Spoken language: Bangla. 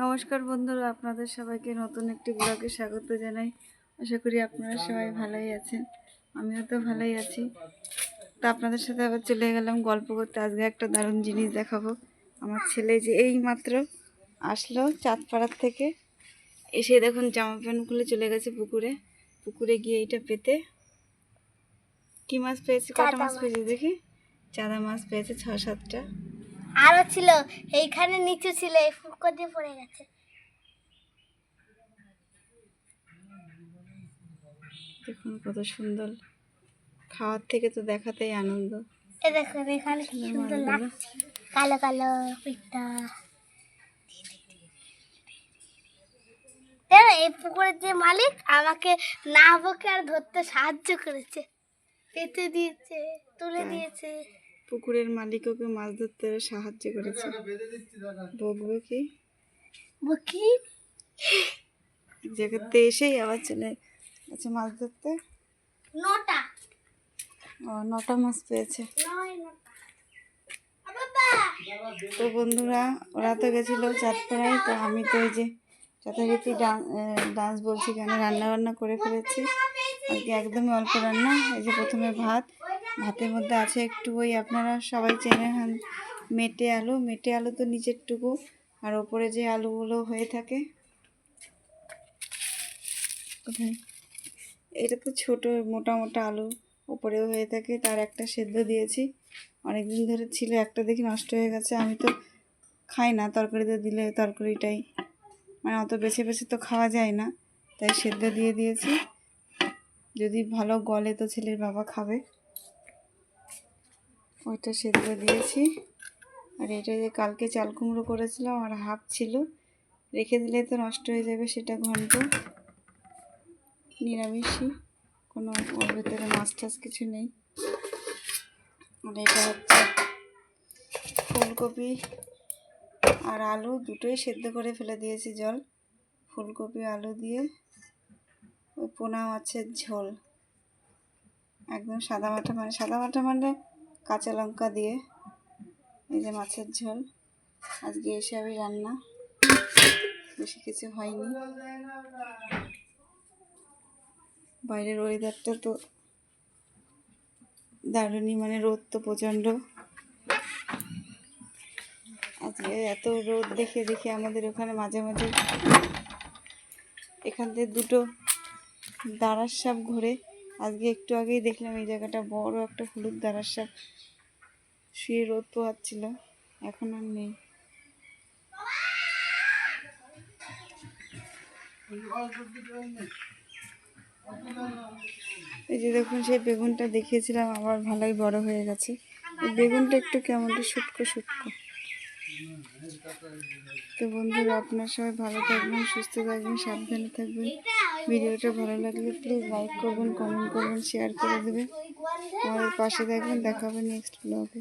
নমস্কার বন্ধুরা আপনাদের সবাইকে নতুন একটি ব্লগে স্বাগত জানাই। আশা করি আপনারা সবাই ভালোই আছেন আমিও তো ভালোই আছি। তো আপনাদের সাথে আবার চলে গেলাম গল্প করতে। আজকে একটা দারুণ জিনিস দেখাবো। আমার ছেলে যে এই মাত্র আসলো চাঁদপাড়ার থেকে এসে দেখুন জামা প্যান্ট খুলে চলে গেছে পুকুরে। পুকুরে গিয়ে এইটা পেতে। কি মাছ পেয়েছে? কটা মাছ। পেয়েছে দেখি? চাঁদা মাছ পেয়েছে ছ সাতটা। আরও ছিল এইখানে নিচু ছিল এই ফুটকো দিয়ে পড়ে গেছে। দেখুন কত সুন্দর। খাওয়ার থেকে তো দেখাতেই আনন্দ। এ দেখুন এখানে কি সুন্দর লাগছে। কালো কালো পিঠটা এই পুকুরের যে মালিক আমাকে না বকে আর ধরতে সাহায্য করেছে। পেতে দিয়েছে তুলে দিয়েছে। পুকুরের মালিক ওকে মাছ ধরতে সাহায্য করেছে। বকবে কি? বকি? এক জায়গাতে এসেই আবার চলে গেছে মাছ ধরতে। নটা। ও নটা মাছ পেয়েছে। তো বন্ধুরা ওরা তো গেছিল চাঁদপাড়ায় তো আমি তো এই যে যথারীতি ডান্স বলছি কেন রান্না বান্না করে ফেলেছি। আজকে একদমই অল্প রান্না এই যে প্রথমে ভাত ভাতের মধ্যে আছে একটু ওই আপনারা সবাই চেনে হান মেটে আলু। মেটে আলু তো নিচেরটুকু আর ওপরে যে আলুগুলো হয়ে থাকে। এটা তো ছোটো মোটা মোটা আলু। ওপরেও হয়ে থাকে। তার একটা সেদ্ধ দিয়েছি। অনেকদিন ধরে ছিল একটা দেখি নষ্ট হয়ে গেছে। আমি তো খাই না তরকারিতে দিলে তরকারিটাই। মানে অত বেছে বেছে তো খাওয়া যায় না। তাই সেদ্ধ দিয়ে দিয়েছি। যদি ভালো গলে তো ছেলের বাবা খাবে। ওইটা সেদ্ধ দিয়েছি। আর এটা যে কালকে চাল কুমড়ো করেছিলাম, আর হাফ ছিল। রেখে দিলে তো নষ্ট হয়ে যাবে সেটা ঘন্ট। নিরামিষই, কোনো ওর ভেতরে মাছ টাছ কিছু নেই। আর এটা হচ্ছে ফুলকপি আর আলু দুটোই সেদ্ধ করে ফেলে দিয়েছি জল। ফুলকপি, আলু দিয়ে ওই পোনা মাছের ঝোল। একদম সাদা মাঠা মানে সাদা মাঠা মানে কাঁচা লঙ্কা দিয়ে, এই যে মাছের ঝোল। আজকে এসবই রান্না। বেশি কিছু হয়নি। বাইরের ওয়েদারটা তো দারুণই মানে রোদ তো প্রচণ্ড। আজকে এত রোদ দেখে দেখে আমাদের ওখানে মাঝে মাঝে এখান থেকে দুটো দাঁড়ার সাপ ঘুরে। আজকে একটু আগেই দেখলাম এই জায়গাটা বড় একটা হলুদ দাঁড়ার সাপ শুয়ে রোদ পোহাচ্ছিল, এখন আর নেই। এই যে দেখুন, সেই বেগুনটা দেখিয়েছিলাম, আবার ভালোই বড় হয়ে গেছে। এই বেগুনটা একটু কেমন শুটকো শুটকো। তো বন্ধুরা, আপনার সবাই ভালো থাকবেন, সুস্থ থাকবেন, সাবধানে থাকবেন। ভিডিওটা ভালো লাগলে প্লিজ লাইক করবেন কমেন্ট করবেন শেয়ার করে দেবেন। আমাদের পাশে দেখবেন দেখাবেন নেক্সট ব্লগে